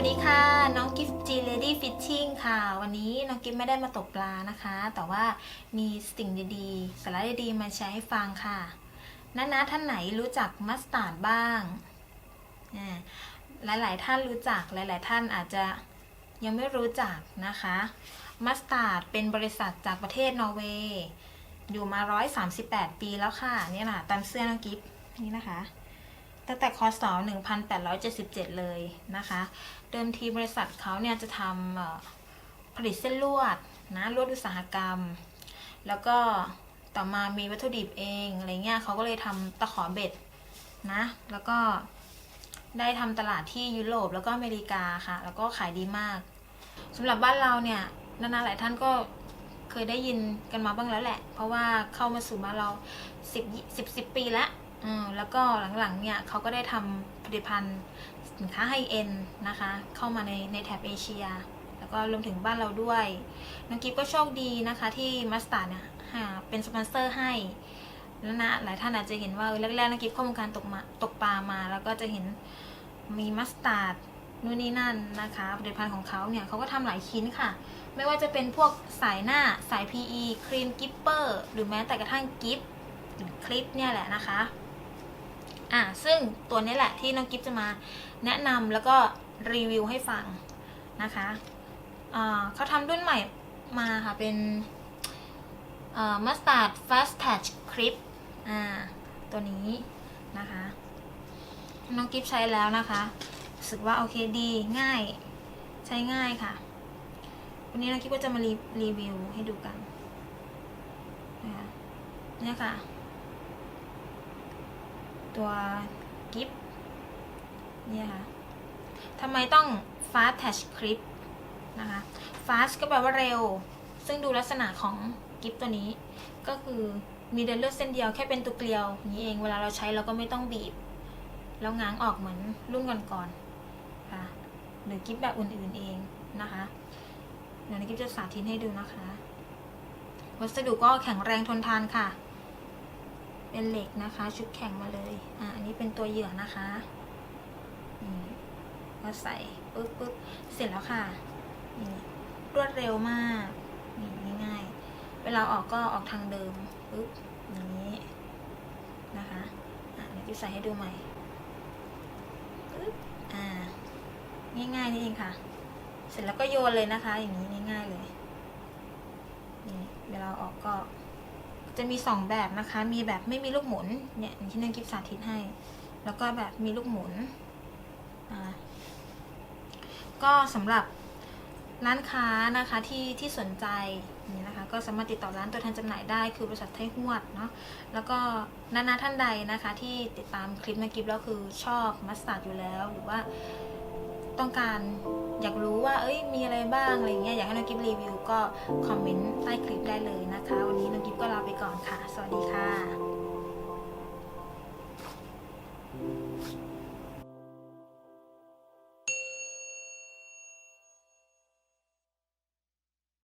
วัสดีค่ะ น้องกิฟต์จีเลดี้ฟิชชิ่งค่ะ วันนี้น้องกิฟต์ไม่ได้มาตกปลานะคะ แต่ว่ามีสิ่งดีๆสาระดีๆมาแชร์ให้ฟังค่ะน้าๆท่านไหนรู้จักมัสตาร์ดบ้างอ่าหลายๆท่านรู้จักหลาย ๆ ท่านอาจจะยังไม่รู้จักนะคะมัสตาร์ดเป็นบริษัทจากประเทศนอร์เวย์อยู่มา 138 ปีแล้วค่ะนี่ยนะตามเสื้อน้องกิฟต์นี่นะคะ ตั้งแต่คศ1877 เลยนะคะ เดิมทีบริษัทเขาเนี่ยจะทำผลิตเส้นลวดนะลวดอุตสาหกรรม แล้วก็ต่อมามีวัตถุดิบเองอะไรเงี้ยเขาก็เลยทำตะขอเบ็ดนะแล้วก็ได้ทำตลาดที่ยุโรปแล้วก็อเมริกาค่ะ แล้วก็ขายดีมากสำหรับบ้านเราเนี่ยนานาหลายท่านก็เคยได้ยินกันมาบ้างแล้วแหละ เพราะว่าเข้ามาสู่บ้านเรา10 10 10ปีแล้ว อืมแล้วก็หลังๆเนี่ยเขาก็ได้ทำผลิตภัณฑ์สินค้าไฮเอ็นนะคะ เข้ามาในในแถบเอเชีย แล้วก็รวมถึงบ้านเราด้วยน้องกิฟก็โชคดีนะคะที่มัสตาร์เนี่ยหาเป็นสปอนเซอร์ให้แล้วนะหลายท่านอาจจะเห็นว่าแรกๆน้องกิฟเข้าวงการตกมาตกปลามา แล้วก็จะเห็นมีมัสตาร์ดนู่นนี่นั่นนะคะผลิตภัณฑ์ของเขาเนี่ยเขาก็ทำหลายชิ้นค่ะ ไม่ว่าจะเป็นพวกสายหน้าสาย PE ครีมกิปเปอร์หรือแม้แต่กระทั่งกิฟหรือคลิปเนี่ยแหละนะคะ อะซึ่งตัวนี้แหละที่น้องกิฟจะมาแนะนำแล้วก็รีวิวให้ฟังนะคะอ่าเขาทำรุ่นใหม่มาค่ะ เป็นมัสตาร์ด fast touch clip อ่าตัวนี้นะคะ น้องกิฟใช้แล้วนะคะรู้สึกว่าโอเคดีง่ายใช้ง่ายค่ะ วันนี้น้องกิฟก็จะมารีรีวิวให้ดูกันนะคะเนี่ยค่ะ ตัวกิฟนี่ค่ะทำไมต้อง fast touch clip นะคะ fast ก็แปลว่าเร็ว ซึ่งดูลักษณะของกิฟตัวนี้ ก็คือมีเดินเลือดเส้นเดียวแค่เป็นตัวเกลียวนี้เองเวลาเราใช้เราก็ไม่ต้องบีบ แล้วง้างออกเหมือนรุ่นก่อนๆค่ะหรือกิฟแบบอื่นๆเองนะคะเดี๋ยวนี้กิฟจะสาธิตให้ดูนะคะ วัสดุก็แข็งแรงทนทานค่ะ เป็นเหล็กนะคะ ชุบแข็งมาเลยอ่าอันนี้เป็นตัวเหยื่อนะคะนี่ก็ใส่ปึ๊บปึ๊บเสร็จแล้วค่ะนี่รวดเร็วมากนี่ง่ายเวลาออกก็ออกทางเดิมปึ๊บอย่างนี้นะคะอ่าเดี๋ยวจะใส่ให้ดูใหม่ปึ๊บอ่าง่ายๆนี่เองค่ะ เสร็จแล้วก็โยนเลยนะคะ อย่างนี้ง่ายๆเลยนี่เวลาออกก็ จะมีสองแบบนะคะ มีแบบไม่มีลูกหมุน เนี่ยอย่างที่นักกิฟสาธิตให้ แล้วก็แบบมีลูกหมุนอ่าก็สำหรับร้านค้านะคะที่ที่สนใจนี่นะคะ ก็สามารถติดต่อร้านตัวแทนจำหน่ายได้ คือบริษัทไทยหวดเนาะแล้วก็นานาท่านใดนะคะ ที่ติดตามคลิปนักกิฟแล้วคือชอบมัสตาร์ดอยู่แล้ว หรือว่าต้องการ อยากรู้ว่าเอ้ยมีอะไรบ้างอะไรเงี้ยอยากให้น้องกิฟรีวิวก็คอมเมนต์ใต้คลิปได้เลยนะคะ วันนี้น้องกิฟก็ลาไปก่อนค่ะ สวัสดีค่ะ